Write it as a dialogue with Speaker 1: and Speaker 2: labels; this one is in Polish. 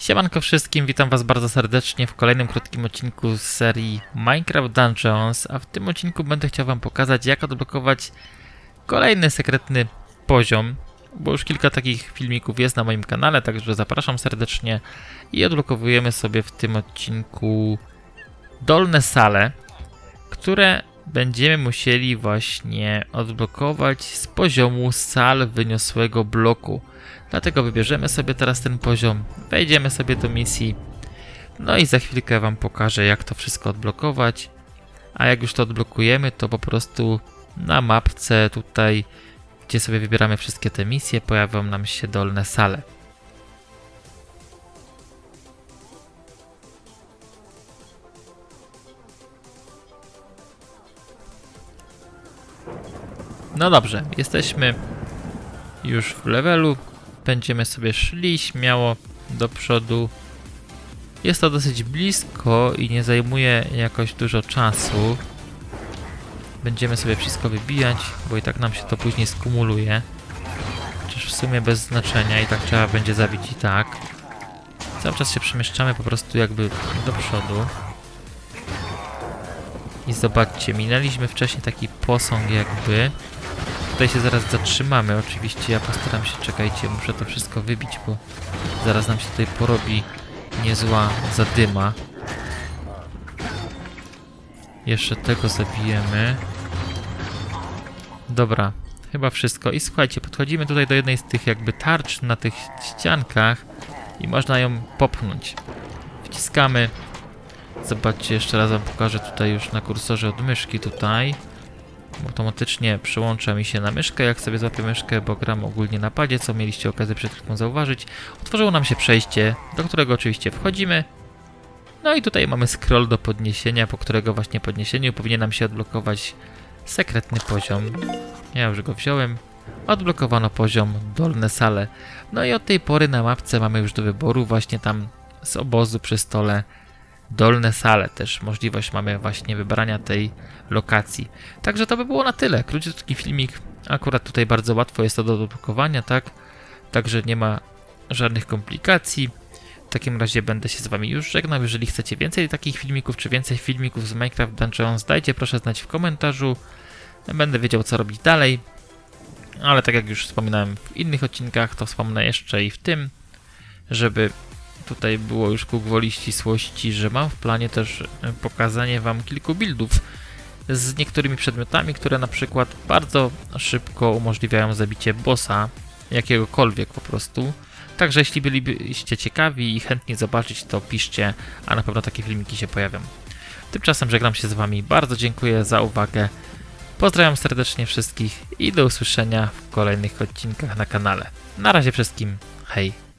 Speaker 1: Siemanko wszystkim, witam was bardzo serdecznie w kolejnym krótkim odcinku z serii Minecraft Dungeons, a w tym odcinku będę chciał wam pokazać jak odblokować kolejny sekretny poziom, bo już kilka takich filmików jest na moim kanale, także zapraszam serdecznie i odblokowujemy sobie w tym odcinku dolne sale, które będziemy musieli właśnie odblokować z poziomu sal wyniosłego bloku. Dlatego wybierzemy sobie teraz ten poziom, wejdziemy sobie do misji, no i za chwilkę Wam pokażę jak to wszystko odblokować. A jak już to odblokujemy, to po prostu na mapce tutaj, gdzie sobie wybieramy wszystkie te misje, pojawią nam się dolne sale. No dobrze, jesteśmy już w levelu. Będziemy sobie szli śmiało do przodu. Jest to dosyć blisko i nie zajmuje jakoś dużo czasu. Będziemy sobie wszystko wybijać, bo i tak nam się to później skumuluje. Chociaż w sumie bez znaczenia i tak trzeba będzie zabić i tak. Cały czas się przemieszczamy po prostu jakby do przodu. I zobaczcie, minęliśmy wcześniej taki posąg jakby. Tutaj się zaraz zatrzymamy. Oczywiście ja postaram się, czekajcie, muszę to wszystko wybić, bo zaraz nam się tutaj porobi niezła zadyma. Jeszcze tego zabijemy. Dobra, chyba wszystko. I słuchajcie, podchodzimy tutaj do jednej z tych jakby tarcz na tych ściankach i można ją popchnąć. Wciskamy. Zobaczcie, jeszcze raz wam pokażę tutaj już na kursorze od myszki tutaj automatycznie przyłącza mi się na myszkę, jak sobie złapię myszkę, bo gram ogólnie na padzie, co mieliście okazję przed chwilą zauważyć. Otworzyło nam się przejście, do którego oczywiście wchodzimy. No i tutaj mamy scroll do podniesienia, po którego właśnie podniesieniu powinien nam się odblokować sekretny poziom. Ja już go wziąłem. Odblokowano poziom dolne sale. No i od tej pory na mapce mamy już do wyboru właśnie tam z obozu przy stole dolne sale. Też możliwość mamy właśnie wybrania tej lokacji. Także to by było na tyle. Króciutki filmik. Akurat tutaj bardzo łatwo jest to do odblokowania, tak? Także nie ma żadnych komplikacji. W takim razie będę się z Wami już żegnał. Jeżeli chcecie więcej takich filmików, czy więcej filmików z Minecraft Dungeons, dajcie proszę znać w komentarzu. Będę wiedział, co robić dalej. Ale tak jak już wspominałem w innych odcinkach, to wspomnę jeszcze i w tym, żeby tutaj było już ku gwoli ścisłości, że mam w planie też e, pokazanie Wam kilku buildów z niektórymi przedmiotami, które na przykład bardzo szybko umożliwiają zabicie bossa, jakiegokolwiek po prostu. Także jeśli bylibyście ciekawi i chętni zobaczyć, to piszcie, a na pewno takie filmiki się pojawią. Tymczasem żegnam się z Wami, bardzo dziękuję za uwagę. Pozdrawiam serdecznie wszystkich i do usłyszenia w kolejnych odcinkach na kanale. Na razie wszystkim, hej!